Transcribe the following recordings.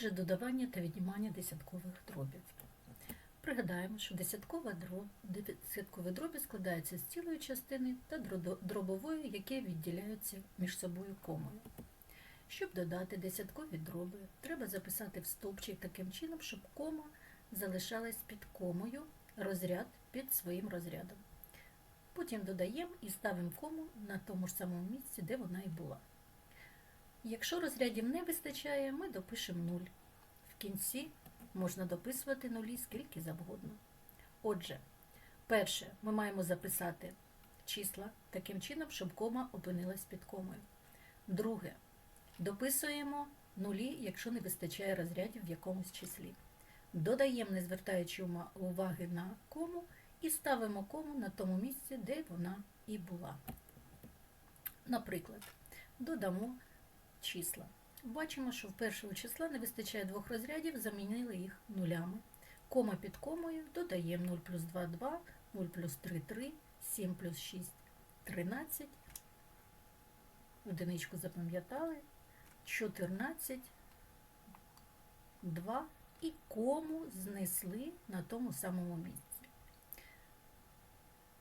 Отже, додавання та віднімання десяткових дробів. Пригадаємо, що десяткова дроб, десяткові дроби складаються з цілої частини та дробової, які відділяються між собою комою. Щоб додати десяткові дроби, треба записати в стовпчик таким чином, щоб кома залишалась під комою, розряд під своїм розрядом. Потім додаємо і ставимо кому на тому ж самому місці, де вона і була. Якщо розрядів не вистачає, ми допишемо 0. В кінці можна дописувати нулі скільки завгодно. Отже, перше, ми маємо записати числа таким чином, щоб кома опинилась під комою. Друге, дописуємо нулі, якщо не вистачає розрядів в якомусь числі. Додаємо, не звертаючи уваги на кому, і ставимо кому на тому місці, де вона і була. Наприклад, додамо числа. Бачимо, що в першого числа не вистачає двох розрядів, замінили їх нулями. Кома під комою додаємо 0 плюс 2 – 2, 0 плюс 3 – 3, 7 плюс 6 – 13. Одиничку запам'ятали. 14, 2 і кому знесли на тому самому місці.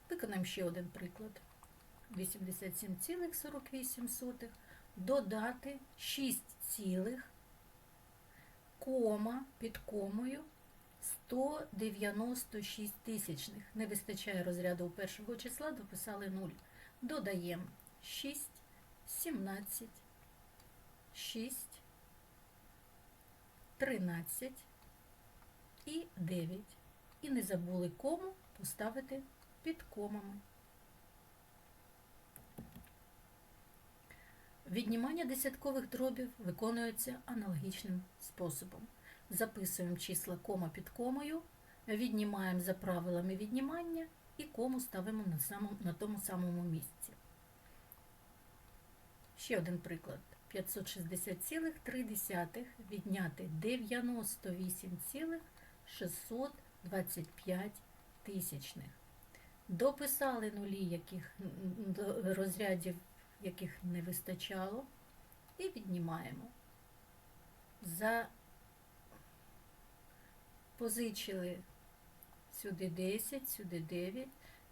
Виконаємо ще один приклад. 87,48 додати 6 цілих, кома під комою 196 тисячних. Не вистачає розряду у першого числа, дописали 0. Додаємо 6, 17, 6, 13 і 9. І не забули кому поставити під комами. Віднімання десяткових дробів виконується аналогічним способом. Записуємо числа кома під комою, віднімаємо за правилами віднімання і кому ставимо на, самому, на тому самому місці. Ще один приклад. 560,3 відняти 98,625 тисячних. Дописали нулі, яких розрядів яких не вистачало, і віднімаємо. За позичили сюди 10, сюди 9,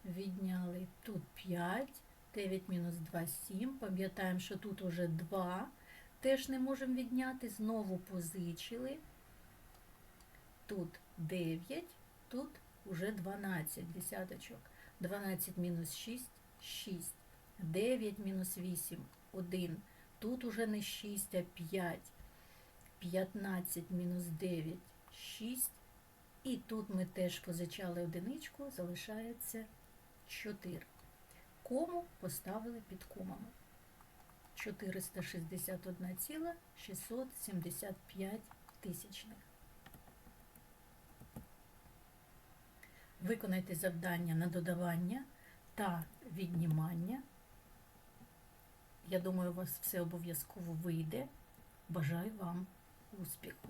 відняли тут 5, 9 мінус 2 7. Пам'ятаємо, що тут уже 2, теж не можемо відняти, знову позичили. Тут 9, тут уже 12 десяточок. 12 мінус 6 6. 9 мінус 8 1. Тут уже не 6, а 5. 15 мінус 9 6. І тут ми теж позичали одиничку, залишається 4. Кому поставили під комами. 461,675 тисячних. Виконайте завдання на додавання та віднімання. Я думаю, у вас все обов'язково вийде. Бажаю вам успіху!